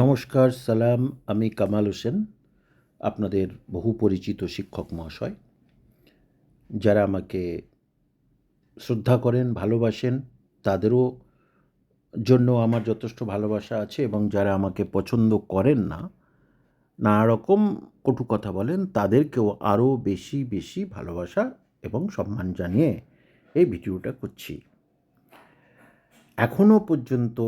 নমস্কার, সালাম, আমি কামাল হোসেন, আপনাদের বহু পরিচিত শিক্ষক মহাশয়। যারা আমাকে শ্রদ্ধা করেন, ভালোবাসেন, তাদেরও জন্য আমার যথেষ্ট ভালোবাসা আছে এবং যারা আমাকে পছন্দ করেন না নানা রকম কটু কথা বলেন, তাদেরকেও আরও বেশি বেশি ভালোবাসা এবং সম্মান জানিয়ে এই ভিডিওটা করছি। এখনও পর্যন্ত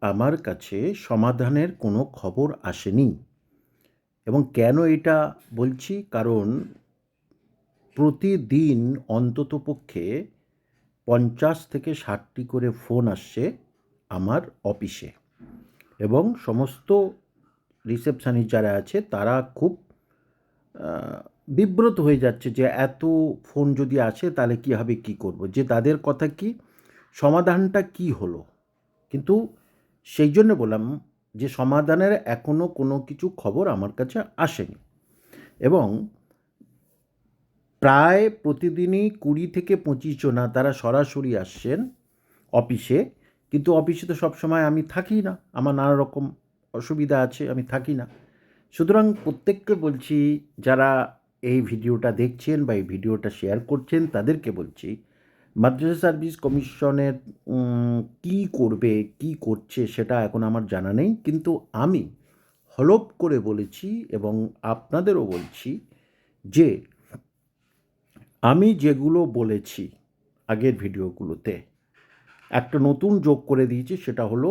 আমার কাছে সমাধানের কোনো খবর আসেনি। এবং কেন এটা বলছি? কারণ প্রতিদিন অন্ততপক্ষে পঞ্চাশ থেকে ষাটটি করে ফোন আসছে আমার অফিসে। এবং সমস্ত রিসেপশানিস্ট যারা আছে, তারা খুব বিব্রত হয়ে যাচ্ছে যে এত ফোন যদি আসে, তাহলে কী হবে, কী করব? যে তাদের কথা কি সমাধানটা কি হলো? কিন্তু সেই জন্য বললাম যে সমাধানের এখনও কোনো কিছু খবর আমার কাছে আসেনি। এবং প্রায় প্রতিদিনই কুড়ি থেকে পঁচিশ জনা তারা সরাসরি আসছেন অফিসে, কিন্তু অফিসে তো সবসময় আমি থাকি না। আমার নানা রকম অসুবিধা আছে, আমি থাকি না। সুতরাং প্রত্যেককে বলছি, যারা এই ভিডিওটা দেখছেন বা এই ভিডিওটা শেয়ার করছেন, তাদেরকে বলছি মাদ্রাসা সার্ভিস কমিশনের কি করবে, কি করছে সেটা এখন আমার জানা নেই, কিন্তু আমি হলপ করে বলেছি এবং আপনাদেরও বলছি যে আমি যেগুলো বলেছি আগের ভিডিওগুলোতে, একটা নতুন যোগ করে দিয়েছি, সেটা হলো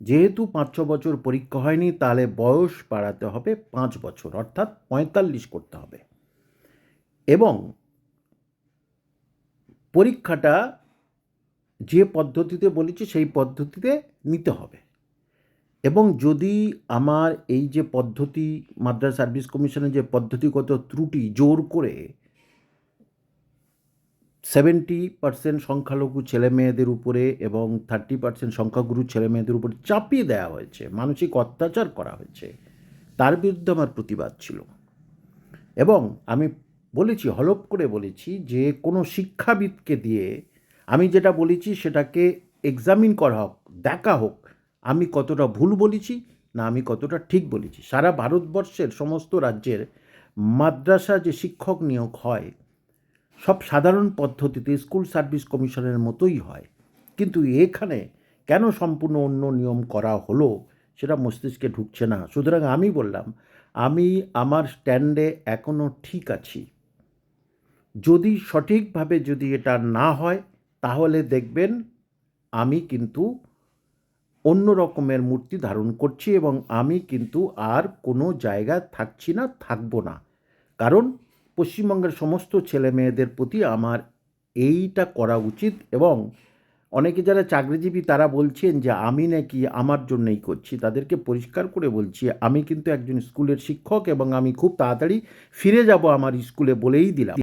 যেহেতু পাঁচ, ছ বছর পরীক্ষা হয়নি, তাহলে বয়স বাড়াতে হবে পাঁচ বছর, অর্থাৎ পঁয়তাল্লিশ করতে হবে। এবং পরীক্ষাটা যে পদ্ধতিতে বলেছি, সেই পদ্ধতিতে নিতে হবে। এবং যদি আমার এই যে পদ্ধতি মাদ্রাস সার্ভিস কমিশনের যে পদ্ধতিগত ত্রুটি জোর করে সেভেন্টি পার্সেন্ট সংখ্যালঘু ছেলে মেয়েদের উপরে এবং থার্টি পার্সেন্ট সংখ্যাগুরু ছেলে মেয়েদের উপরে চাপিয়ে দেওয়া হয়েছে, মানসিক অত্যাচার করা হয়েছে, তার বিরুদ্ধে আমার প্রতিবাদ ছিল। এবং আমি বলেছি, হলপ করে বলেছি যে কোনো শিক্ষাবিদকে দিয়ে আমি যেটা বলেছি সেটাকে এক্সামিন করা হোক, দেখা হোক, আমি কতটা ভুল বলেছি না আমি কতটা ঠিক বলেছি। সারা ভারতবর্ষের সমস্ত রাজ্যের মাদ্রাসা যে শিক্ষক নিয়োগ হয়, সব সাধারণ পদ্ধতিতে স্কুল সার্ভিস কমিশনের মতোই হয়। কিন্তু এখানে কেন সম্পূর্ণ অন্য নিয়ম করা হলো সেটা মস্তিষ্কে ঢুকছে না? সুতরাং আমি বললাম, আমি আমার স্ট্যান্ডে এখনও ঠিক আছি। যদি সঠিকভাবে যদি এটা না হয়, তাহলে দেখবেন আমি কিন্তু অন্য রকমের মূর্তি ধারণ করছি এবং আমি কিন্তু আর কোনো জায়গায় থাকছি না, থাকব না। কারণ পশ্চিমবঙ্গের সমস্ত ছেলে মেয়েদের প্রতি আমার এইটা করা উচিত এবং অনেকে যারা চাকরিজীবী তারা বলছেন যে আমি নাকি আমার জন্যই করছি, তাদেরকে পরিষ্কার করে বলছি, আমি কিন্তু একজন স্কুলের শিক্ষক এবং আমি খুব তাড়াতাড়ি ফিরে যাব আমার স্কুলে বলেই দিলাম।